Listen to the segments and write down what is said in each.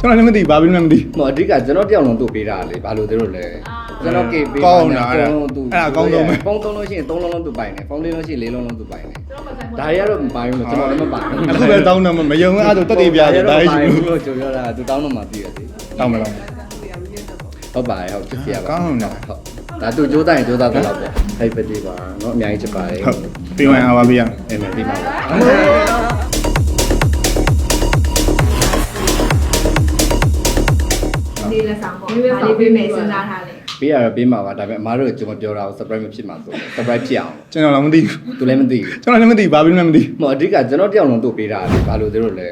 ကျွန်တော်လည်းမသိဘာပြီးမှမသိ ဟိုအဓိကကျွန်တော်တယောက်လုံးတို့ပေးတာလေဘာလို့သူတို့လဲကျွန်တော်ကေပေး ကောင်းတာအဲ့ဒါ သူ အဲ့ဒါအကောင်းဆုံးပဲ ဖုန်းသုံးလို့ရှိရင်သုံးလုံးလုံးသူပိုင်တယ်ဖုန်းလေးလို့ရှိရင်လေးလုံးလုံးသူပိုင်တယ်ဒါတွေကတော့မပိုင်ဘူးလို့ကျွန်တော်လည်းမပိုင်ဘူး အခုပဲတောင်းတော့မယုံအဲ့ဒါတက်တည်ပြတယ်ဒါ ဒါ ရှိ ရှိ ဘူး ဘူးလို့ကျွန်တော်ပြောတာသူတောင်းတော့မှသိရတယ် တောင်းမလား ဟုတ်ပါတယ်ဟုတ်ချစ်စရာပါ ကောင်းတာ ဟုတ်ဒါသူကြိုးတိုင်းကြိုးစားတော့ပေါ့ဟိုက်ပတိပါเนาะအများကြီးချစ်ပါတယ် ဟုတ်ပြီးဝင်အားပါပြရ အဲ့မဲ့ဒီမှာပါ လေးလက်ဆောင်ပေါ့ဒါလေးပေးမယ်စဉ်းစားထားတယ်ပေးရတော့ပေးမှာပါဒါပေမဲ့အမားတို့ကကျွန်တော်ပြောတာကို surprise မဖြစ်မှာဆို surprise ဖြစ်အောင်ကျွန်တော်လည်းမသိဘူးသူလည်းမသိဘူးကျွန်တော်လည်းမသိဘာပြီးမှမသိဟိုအဓိကကျွန်တော်တယောက်လုံးတို့ပေးတာလေဘာလို့သူတို့လဲ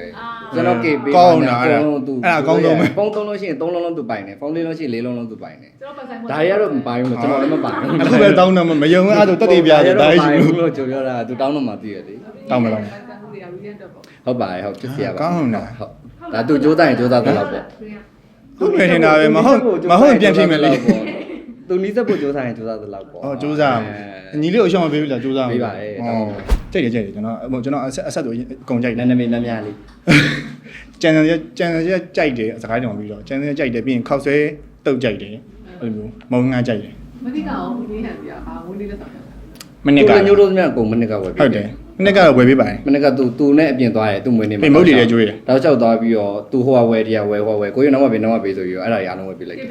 ကျွန်တော်ကေပေးကောင်းတာအဲ့ဒါသူအဲ့ဒါအကောင်းဆုံးပဲဖုန်းသုံးလို့ရှိရင်သုံးလုံးလုံးသူပိုင်တယ်ဖုန်းလေးလို့ရှိရင်လေးလုံးလုံးသူပိုင်တယ်ကျွန်တော်ပတ်ဆိုင်ဒါတွေကတော့မပိုင်ဘူးလို့ကျွန်တော်လည်းမပိုင်ဘူးအခုပဲတောင်းတော့မယုံအဲ့ဒါတက်တည်ပြတယ်ဒါရှိဘူးဘူးလို့ကျွန်တော်ပြောတာသူတောင်းတော့မှသိရတယ်တောင်းမလားဟုတ်ပါတယ်ဟုတ်ချစ်စရာပါကောင်းတာဟုတ်ဒါသူကြိုးတိုင်းကြိုးစားတော့ပေါ့ ဟုတ်မယ်ထင်တာပဲမဟုတ်မဟုတ်ပြန်ပြင်မယ်လေသူနီးစပ်ဖို့ကြိုးစားရင်ကြိုးစားသလောက်ပေါ့ဟောစူးစမ်းညီလေးကိုရှောင်းမပေးဘူးလားစူးစမ်းပေးပါတယ်ဟောကြိတ်တယ်ကြိတ်တယ်ကျွန်တော်ဟိုကျွန်တော်အဆက်အဆက်တို့အကုန်ကြိုက်တနယ်ည်းနည်းများများလေးကျန်တယ်ကျန်တယ်ကြိုက်တယ်စကားကြောင်ပြီးတော့ကျန်တယ်ကြိုက်တယ်ပြီးရင်ခောက်ဆွဲတုတ်ကြိုက်တယ်အဲ့လိုမျိုးမုံငါကြိုက်တယ်မတိကအောင်ဝင်းဟန်ပြအာဝင်းလေးလက်ဆောင်ရမနစ်ကညို့တို့များကိုမနစ်ကဝယ်ပေးဟုတ်တယ် မနစ်ကတော့ဝယ်ပေးပါတယ် မနစ်ကသူသူနဲ့အပြင်သွားတယ်သူ့မွေးနေပြင်မုတ်တွေလည်းကျွေးတယ် တောက်လျှောက်သွားပြီးတော့သူဟိုကဝယ်တရားဝယ်ဟိုကဝယ်ကိုရနောက်မှပြင်နောက်မှပေးဆိုပြီးတော့အဲ့ဒါရအားလုံးဝယ်ပေးလိုက်တယ်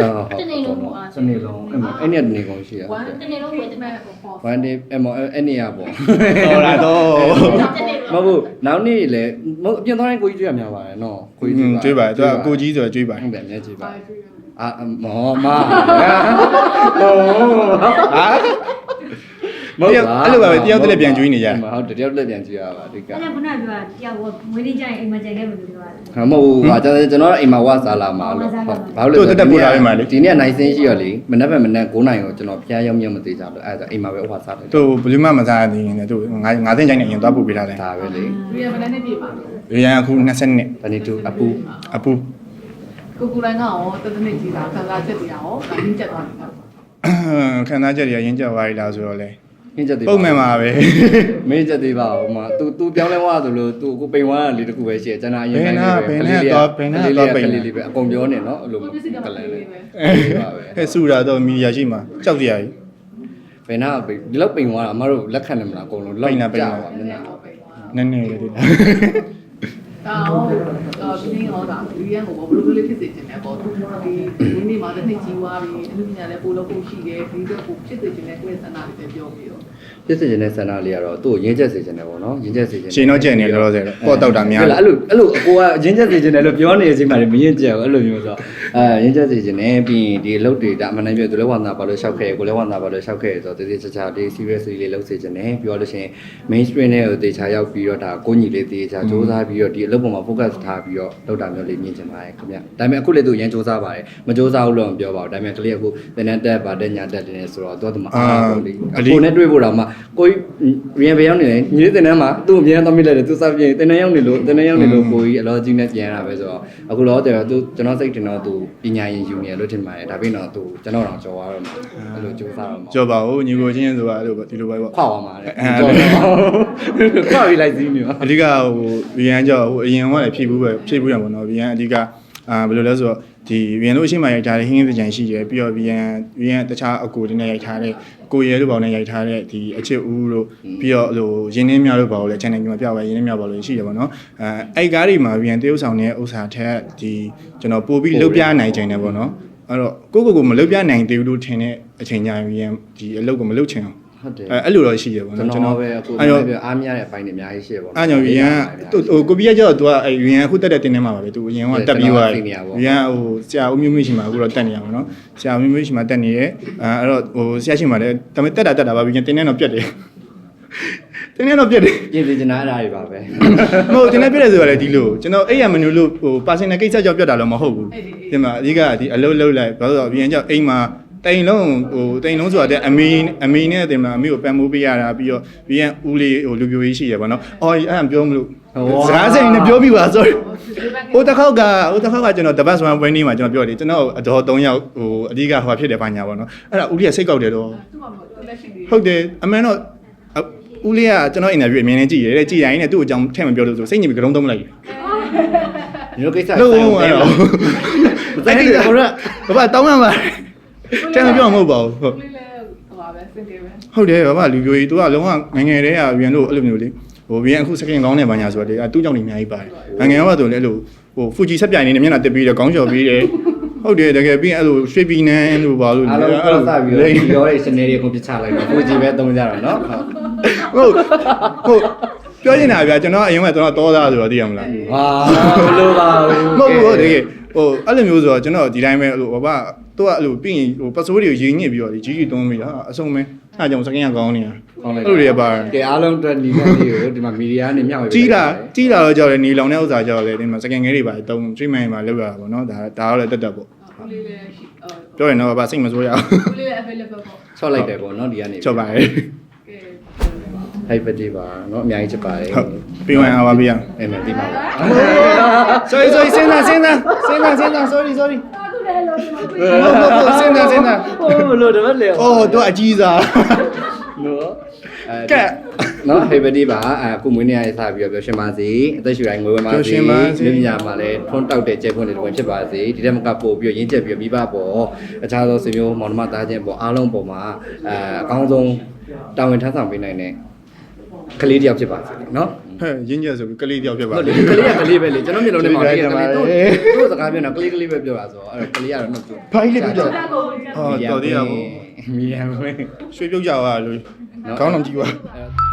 အော်ဟုတ်တနေ့လုံးတနေ့လုံးအဲ့အဲ့နေ့တနေ့ကုန်ရှိရဝမ်းတနေ့လုံးဝယ်တမဲ့ပေါ့ပေါ့ one day အမအဲ့နေ့ရပေါ့ဟောလာတော့မဟုတ်ဘူးနောက်နေ့လည်းမဟုတ်အပြင်သွားတိုင်းကိုကြီးကျွေးရများပါတယ်နော်ကိုကြီးကျွေးပါတယ်သူကကိုကြီးဆိုတော့ကျွေးပါတယ်ဟုတ်တယ်အများကြီးပါပါကျွေးအာမောမဟိုဟာ မဟုတ်အဲ့လိုပါပဲတယောက်တည်းလည်းပြန်ကျွေးနေကြဟုတ်တယ်တယောက်တည်းပြန်ကျွေးရပါအဓိကအဲ့ဒါခုနကပြောတာတယောက်ဝေးလေးကြရင်အိမ်မှာကြိုက်ခဲ့လို့ပြောတာဟာမဟုတ်ဘူးကွာကျွန်တော်ကျွန်တော်အိမ်မှာဝါစားလာမှာလို့ဟုတ်ဘာလို့လဲဒီနေ့နိုင်စင်းရှိရလေမနက်ပဲမနက်9နိုင်ကိုကျွန်တော်ဖျားရောက်မြတ်မသေးကြလို့အဲ့ဒါအိမ်မှာပဲဝါစားတယ်သူဘယ်လိုမှမစားသေးရင်လည်းသူငါငါသိကြိုက်နေရင်သွားပို့ပေးထားတယ်ဒါပဲလေကျွေးရမနဲ့နဲ့ပြေပါရန်အခု20နှစ်တနေ့တူအပူအပူကိုကူလိုင်းကရောတတနေ့ကြီးတာခံစားချက်တရားရောဒါရင်းချက်သွားနေတာခံစားချက်တွေရရင်ကြသွားပြီလားဆိုတော့လေ ဟင်းချက်သေး ပုံမှန်ပါပဲ မင်းချက်သေးပါဦးမ तू तू ပြောင်းလဲဝါဆိုလို့ तू ကိုပိန်ဝါလေးတခုပဲရှိတယ်ကျွန်တော်အရင်ကလေးလေးပဲအကုန်ပြောနေနော်အဲ့လို ကိုပစ္စည်းတော့ က မ လည်း လေး လေ ပဲ အေးပါပဲ ဟဲ့စူတာတော့မီဒီယာရှိမှာကြောက်တရားကြီး ဘယ်နာပိဒီလောက်ပိန်သွားတာအမတို့လက်ခံနေမလားအကုန်လုံးလောက်ကြပါမျက်နှာ နည်းနည်းလေး ဒီလားဒါတော့တော့ဒီနေ့တော့ဒါဒီရန်ကိုဘယ်လိုလေးဖြစ်စေချင်တယ်ပေါ့ဒီဒီနေ့မှာတစ်နှစ်ကြီးသွားပြီအမှုပညာလည်းပို့လို့ပို့ရှိတယ်ဒီတော့ပို့ဖြစ်စေချင်တဲ့ကိုယ့်ရဲ့ဆန္ဒလေးပဲပြောပြီးတော့ဖြစ်စေခြင်းနဲ့ဆန္ဒလေးကတော့သူ့ကိုရင်းချက်စေခြင်းနဲ့ပေါ့နော်ရင်းချက်စေခြင်းရှင်တော့ကြက်နေလောလောဆယ်တော့ပေါ့တောက်တာများဟုတ်လားအဲ့လိုအဲ့လိုအကိုကရင်းချက်စေခြင်းနဲ့လို့ပြောနေတဲ့အချိန်မှာမရင်းချက်ဘူးအဲ့လိုမျိုးဆိုအဲရင်းချက်စေခြင်းနဲ့ပြီးရင်ဒီအလုပ်တွေဒါအမှန်တမ်းပြောသူလည်းဝန္တာပါလို့ရှောက်ခဲ့ကိုလည်းဝန္တာပါလို့ရှောက်ခဲ့ဆိုတော့တတိချာချာလေး serious လေးလုပ်စေခြင်းနဲ့ပြောလို့ရှိရင် mainstream နဲ့ကိုတေချာရောက်ပြီးတော့ဒါကိုညီလေးတေချာစူးစမ်းပြီးတော့ဒီအလုပ်ပေါ်မှာ focus ထားပြီးတော့လုပ်တာမျိုးလေးမြင်ချင်ပါတယ်ခင်ဗျဒါပေမဲ့အခုလည်းသူရန်စူးစမ်းပါတယ်မစူးစမ်းဘူးလို့မပြောပါဘူးဒါပေမဲ့ကလေးကအခုတင်တဲ့တက်ပါတဲ့ညာတက်တယ်ဆိုတော့တော့သူမအားဘူးလေအကိုနဲ့တွေ့ဖို့တော့မှကိုကြီးရန်ပဲရောက်နေတယ်ညီလေးတင်တန်းမှာသူ့အမြဲတမ်းသွားမိလိုက်တယ်သူစပ်ပြင်တင်တန်းရောက်နေလို့တင်တန်းရောက်နေလို့ကိုကြီးအလောကြီးနဲ့ပြန်ရတာပဲဆိုတော့အခုတော့တယ်သူကျွန်တော်စိတ်တင်တော့သူပညာရင်ယူနေလို့ထင်ပါတယ်ဒါပြင်တော့သူကျွန်တော်တော့ကြော်သွားတော့မှာအဲ့လိုစူးစမ်းတော့မှာကြောပါဦးညီကိုချင်းဆိုတာအဲ့လိုဒီလိုပဲပေါ့ခွာသွားမှာလေကြော်တော့ခွာပြီးလိုက်စီးနေပါအဓိကဟိုဗီယန်ကြောဟိုအရင်ကလည်းဖြည့်ဘူးပဲဖြည့်ဘူးရပါတော့ဗီယန်အဓိကအာဘယ်လိုလဲဆိုတော့ဒီဗီယန်တို့အရှိမရိုက်ထားတဲ့ဟင်းသကြံရှိတယ်ပြီးတော့ဗီယန်ဗီယန်တခြားအကူတွေနဲ့ရိုက်ထားတဲ့ကိုရဲတို့ပေါင်းနဲ့ရိုက်ထားတဲ့ဒီအချစ်ဦးတို့ပြီးတော့ဟိုရင်းနှင်းများတို့ပေါင်းလည်း channel ကြီးမှာပြပါရင်းနှင်းများပေါင်းလည်းရှိတယ်ပေါ့နော်အဲအဲ့ကားတွေမှာဗီယန်တရုပ်ဆောင်တဲ့ဥစ္စာထက်ဒီကျွန်တော်ပို့ပြီးလုတ်ပြနိုင်ကြတယ်ပေါ့နော်အဲ့တော့ကိုကိုကိုမလုတ်ပြနိုင်သေးဘူးလို့ထင်တဲ့အချိန်ကျရင်ဗီယန်ဒီအလုပ်ကိုမလုတ်ချင်အောင် ဟုတ်တယ်အဲအဲ့လိုတော့ရှိတယ်ပေါ့ကျွန်နော်ကျွန်တော်တော်ပဲအခုအဲ့တော့ပြအားမရတဲ့အပိုင်းတွေအများကြီးရှိရပါအားကြောင့်ရန်ဟိုကိုပြည့်ကျတော့ तू ကအဲရန်အခုတက်တဲ့တင်းထဲမှာပါပဲ तू ရန်ကတက်ပြီးသွားတယ်ရန်ဟိုဆရာဦးမျိုးမျိုးရှိမှာအခုတော့တက်နေရမှာနော်ဆရာဦးမျိုးမျိုးရှိမှာတက်နေရဲအဲအဲ့တော့ဟိုဆရာရှိမှာလည်းဒါပေမဲ့တက်တာတက်တာပါပြီးရင်တင်းထဲတော့ပြက်တယ်တင်းထဲတော့ပြက်တယ်ပြင်စီချင်တာအဲ့ဒါတွေပါပဲမဟုတ်တင်းထဲပြက်တယ်ဆိုတာလည်းဒီလိုကျွန်တော်အဲ့ရမနူလို့ဟို personal ကိစ္စကြောင့်ပြက်တာလည်းမဟုတ်ဘူးဒီမှာအဓိကဒီအလုပ်လုပ်လိုက်ဘာလို့ဆိုတော့ရန်ကြောင့်အိမ်မှာ တိန်လုံးဟိုတိန်လုံးဆိုတာတဲ့အမီအမီနဲ့တင်မှာအမီကိုပန်မိုးပေးရတာပြီးတော့ပြီးရင်ဦးလေးဟိုလူပြိုကြီးရှိရပါတော့အော်အဲ့ဒါပြောမလို့စကားစိတ်နဲ့ပြောပြီးပါ sorry ဟိုတစ်ခေါက်ကဟိုတစ်ခေါက်ကကျွန်တော်တပတ်စမန်ပွဲနေမှာကျွန်တော်ပြောတယ်ကျွန်တော်အတော်၃ယောက်ဟိုအဓိကဟိုဖြစ်တယ်ဘာညာပေါ့နော်အဲ့ဒါဦးလေးကစိတ်ကောက်တယ်တော့သူ့မှာမဟုတ်လက်ရှိလေးဟုတ်တယ်အမှန်တော့ဦးလေးကကျွန်တော်အင်တာဗျူးအမြင်နဲ့ကြည့်ရတယ်တဲ့ကြည့်ရင်လည်းသူ့အကြောင်းထည့်မပြောလို့ဆိုစိတ်ညစ်ပြီးကြုံသုံးမလိုက်ဘူးဒီလိုကိစ္စလုံးဝမရဘူးတိုက်တယ်ကိုရဘာဘာတောင်းရမှာ တမ်းမပြောမဟုတ်ပါဘူးဟုတ်လေးလေးဟိုပါပဲ single ပဲဟုတ်တယ်ဘာလူပြိုကြီးသူကလုံးဝငငယ်တည်းကပြန်လို့အဲ့လိုမျိုးလေဟိုပြန်အခုစကင်ကောင်းနေပါညာဆိုတော့အဲတူးကြောင့်နေအများကြီးပါတယ်ငငယ်ကဆိုလည်းအဲ့လိုဟိုဖူဂျီဆက်ပြိုင်နေမျက်နှာတက်ပြီးတော့ခေါင်းကျော်ပြီးတယ်ဟုတ်တယ်တကယ်ပြီးအဲ့လိုရွှေပြည်နန်းလို့ဘာလို့အားလုံးတော့စပြီးတော့ပြောတဲ့စနေတွေကိုပြချလိုက်တော့ကိုကြီးပဲတုံးကြတော့နော်ဟုတ်ဟုတ်ဟုတ်ပြောနေတာဗျာကျွန်တော်အရင်ကကျွန်တော်တောသားဆိုတော့သိရမလားဟာဘလို့ပါဘူးမဟုတ်ဘူးဟုတ်တကယ်ဟိုအဲ့လိုမျိုးဆိုတော့ကျွန်တော်ဒီတိုင်းပဲဟိုဘာ သူကအဲ့လိုပြီးရင်ဟိုပတ်စိုးတွေကိုရင်းညစ်ပြီးတော့ဒီကြီးကြီးသွန်းပြီးတော့အဆုံးမဲအဲ့ကြောင့်စကင်ကကောင်းနေတာကောင်းလိုက်အဲ့လိုတွေကပါကဲအားလုံးအတွက်ညီမလေးကိုဒီမှာမီဒီယာနဲ့မျှဝေကြီးလာကြီးလာတော့ကြောက်တယ်နေလောင်တဲ့ဥစ္စာကြောက်တယ်ဒီမှာစကန်ငယ်တွေပါတုံး treatment မှာလောက်ရတာပေါ့နော်ဒါဒါတော့လည်းတက်တက်ပေါ့ကိုလေးလေးရှိဟိုပြောရင်တော့ဘာစိတ်မဆိုးရအောင်ကိုလေးလေး available ပေါ့ချော့လိုက်တယ်ပေါ့နော်ဒီကနေချော့ပါရဲ့ကဲဟိုက်ပတိပါနော်အများကြီးချစ်ပါတယ်ဟုတ်ပြီးဝင်အောင်ပါဗျာအဲ့မဲ့ဒီမှာ sorry sorry စဉ်းစားစဉ်းစားစဉ်းစားစဉ်းစား sorry sorry အခု လည်းလို့ဒီမှာပြဟုတ်ဟုတ်စဉ်းစားစဉ်းစားဟိုဘလို့တပတ်လေအော်တော့အကြီးစားနော်အဲကဲနော်ဟိုက်ပတိပါအခုမွေးနေ့ရစပြီးတော့ပြောရှင်ပါစေအသက်ရှူတိုင်းငွေဝင်ပါပျော်ရွှစေင်ပါစေမြညာမှာလည်းထွန်းတောက်တဲ့ကျဲဖွင့်တဲ့တွင်ဖြစ်ပါစေဒီတက်မကပို့ပြီးတော့ရင်းချက်ပြီးတော့မိဘပေါ်အခြားသောဆွေမျိုးမောင်နှမသားချင်းပေါ်အားလုံးပေါ်မှာအဲအကောင်းဆုံးတာဝန်ထမ်းဆောင်ပေးနိုင်တဲ့ကလေးတစ်ယောက်ဖြစ်ပါစေနော် ဟဲ့ရင်းချက်ဆိုပြီးကလေးတယောက်ဖြစ်ပါဟုတ်လေကလေးကကလေးပဲလေကျွန်တော်မျိုးလုံးနဲ့မှာကလေးကကလေးတို့တို့စကားပြောတာကလေးကလေးပဲပြောတာဆိုတော့အဲ့တော့ကလေးကတော့တော့ဖိုင်လေးပြောကြအော်တော်သေးရပါဘူးမီယံဝင်ရွှေပြုတ်ကြပါလို့ခေါင်းတော်ကြည့်ပါအဲ့